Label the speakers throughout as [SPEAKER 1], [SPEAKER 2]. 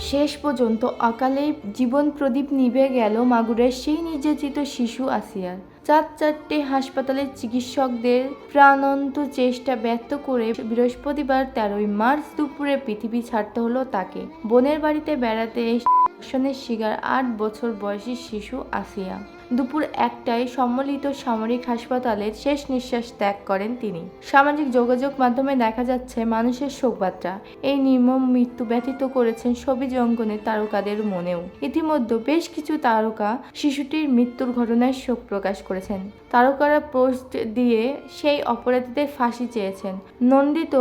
[SPEAKER 1] শেষ পর্যন্ত অকালে জীবন প্রদীপ নিভে গেল মাগুরের সেই নির্যাতিত শিশু আসিয়ার। চার চারটে হাসপাতালের চিকিৎসকদের প্রাণন্ত চেষ্টা ব্যর্থ করে বৃহস্পতিবার তেরোই মার্চ দুপুরে পৃথিবী ছাড়তে হলো তাকে। বোনের বাড়িতে বেড়াতে ধর্ষণের শিকার আট বছর বয়সী শিশু আসিয়া। দুপুর একটায় সম্মিলিত সামরিক হাসপাতালের শেষ নিঃশ্বাস ত্যাগ করেন তিনি। সামাজিক যোগাযোগ মাধ্যমে দেখা যাচ্ছে মানুষের শোকবার্তা। এই নির্মম মৃত্যু ব্যতীত করেছেন ছবি অঙ্কনের তারকাদের মনেও। ইতিমধ্যে বেশ কিছু তারকা শিশুটির মৃত্যুর ঘটনায় শোক প্রকাশ করেছেন। তারকারা পোস্ট দিয়ে সেই অপরাধীদের ফাঁসি চেয়েছেন। নন্দিত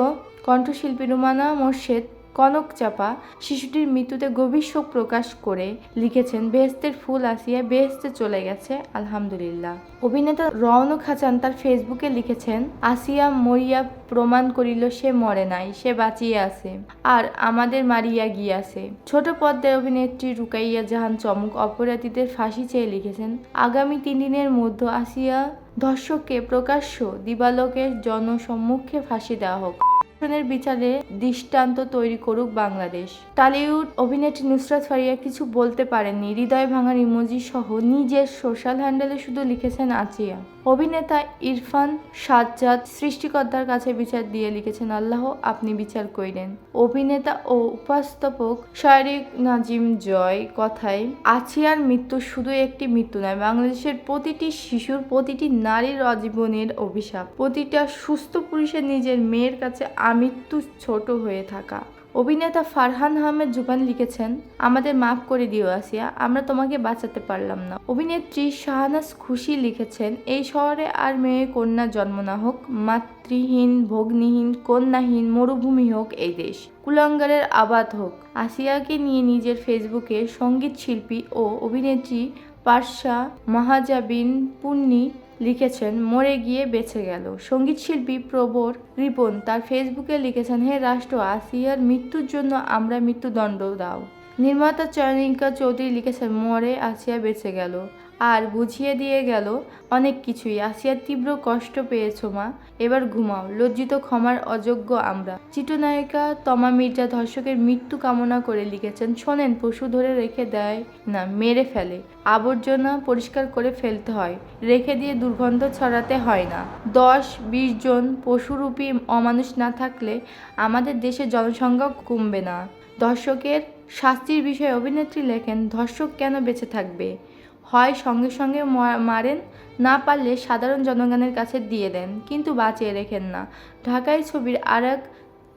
[SPEAKER 1] কণ্ঠশিল্পী রুমানা মোর্শেদ কনক চাপা শিশুটির মৃত্যুতে গভীর শোক প্রকাশ করে লিখেছেন, বেহেস্তের ফুল আসিয়া বেহেস্তে চলে গেছে, আলহামদুলিল্লাহ। অভিনেতা রওনক হাসান তার ফেসবুকে লিখেছেন, আসিয়া মরিয়া প্রমাণ করিল, সে মরে নাই, সে বাঁচিয়ে আছে, আর আমাদের মারিয়া গিয়াছে। ছোট পর্দার অভিনেত্রী রুকাইয়া জাহান চমক অপরাধীদের ফাঁসি চেয়ে লিখেছেন, আগামী তিন দিনের মধ্যে আসিয়া ধর্ষককে প্রকাশ্য দিবালোকের জনসম্মুখে ফাঁসি দেওয়া হোক। ধর্ষণের বিচারে দৃষ্টান্ত তৈরি করুক বাংলাদেশ। টালিউড অভিনেত্রী নুসরাত ফারিয়া কিছু বলতে পারেননি। হৃদয় ভাঙার ইমোজি সহ নিজের সোশ্যাল হ্যান্ডেলে শুধু লিখেছেন আচিয়া অভিনেতা ইরফান সাজ্জাদ সৃষ্টিকর্তার কাছে বিচার দিয়ে লিখেছেন, আল্লাহ, আপনি বিচার কইলেন অভিনেতা ও উপস্থাপক শারিক নাজিম জয় কথায় আছিয়ার মৃত্যু শুধু একটি মৃত্যু নয়, বাংলাদেশের প্রতিটি শিশুর, প্রতিটি নারীর অজীবনের অভিশাপ। প্রতিটা সুস্থ পুরুষের নিজের মেয়ের কাছে আমৃত্যু ছোট হয়ে থাকা। অভিনেতা ফারহান আহমেদ জুবান লিখেছেন, আমাদের মাফ করে দিও আসিয়া, আমরা তোমাকে বাঁচাতে পারলাম না। অভিনেত্রী শাহনাজ খুশি লিখেছেন, এই শহরে আর মেয়ে কন্যা জন্ম না হোক, মাতৃহীন, ভগ্নিহীন, কন্যাহীন, মরুভূমি হোক এই দেশ। কুলাঙ্গারের আবাদ হোক। আসিয়াকে নিয়ে নিজের ফেসবুকে সংগীত শিল্পী ও অভিনেত্রী পার্শা মাহাজাবিন পুন্নি লিখেছেন, মরে গিয়ে বেঁচে গেল। সঙ্গীতশিল্পী প্রবর রিপন তার ফেসবুকে লিখেছেন, হে রাষ্ট্র আসিয়ার মৃত্যুর জন্য আমরা মৃত্যুদণ্ড দাও। নির্মাতা চয়নিকা চৌধুরী লিখেছেন মরে আসিয়া বেঁচে গেল। আর বুঝিয়ে দিয়ে গেল, অনেক কিছুই, আসিয়া তীব্র কষ্ট পেয়েছ মা। এবার ঘুমাও, লজ্জিত ক্ষমার অযোগ্য আমরা। চিত্রনায়িকা তমা মির্জা ধর্ষকের মৃত্যু কামনা করে লিখেছেন, শোনেন, পশু ধরে রেখে দেয় না, মেরে ফেলে। আবর্জনা পরিষ্কার করে ফেলতে হয়, রেখে দিয়ে দুর্গন্ধ ছড়াতে হয় না। দশ, বিশ জন পশুরূপী অমানুষ না থাকলে আমাদের দেশে জনসংখ্যা কমবে না। ধর্ষকের শাস্তির বিষয়ে অভিনেত্রী লেখেন, ধর্ষক কেন বেঁচে থাকবে? হয় সঙ্গে সঙ্গে মারেন, না পারলে সাধারণ জনগণের কাছে দিয়ে দেন। কিন্তু বাঁচিয়ে রেখেন না। ঢাকায় ছবির আর এক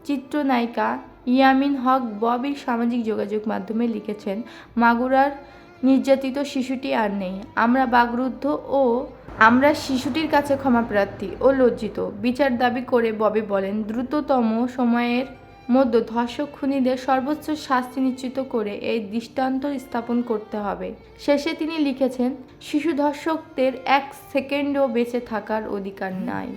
[SPEAKER 1] চিত্রনায়িকা ইয়ামিন হক ববির সামাজিক যোগাযোগ মাধ্যমে লিখেছেন, মাগুরার নির্যাতিত শিশুটি আর নেই। আমরা বাগরুদ্ধ ও আমরা শিশুটির কাছে ক্ষমাপ্রার্থী ও লজ্জিত। বিচার দাবি করে ববি বলেন, দ্রুততম সময়ের মধ্যে ধর্ষক খুনিদের সর্বোচ্চ শাস্তি নিশ্চিত করে এই দৃষ্টান্ত স্থাপন করতে হবে। শেষে তিনি লিখেছেন, শিশু ধর্ষকদের এক সেকেন্ডও বেঁচে থাকার অধিকার নাই।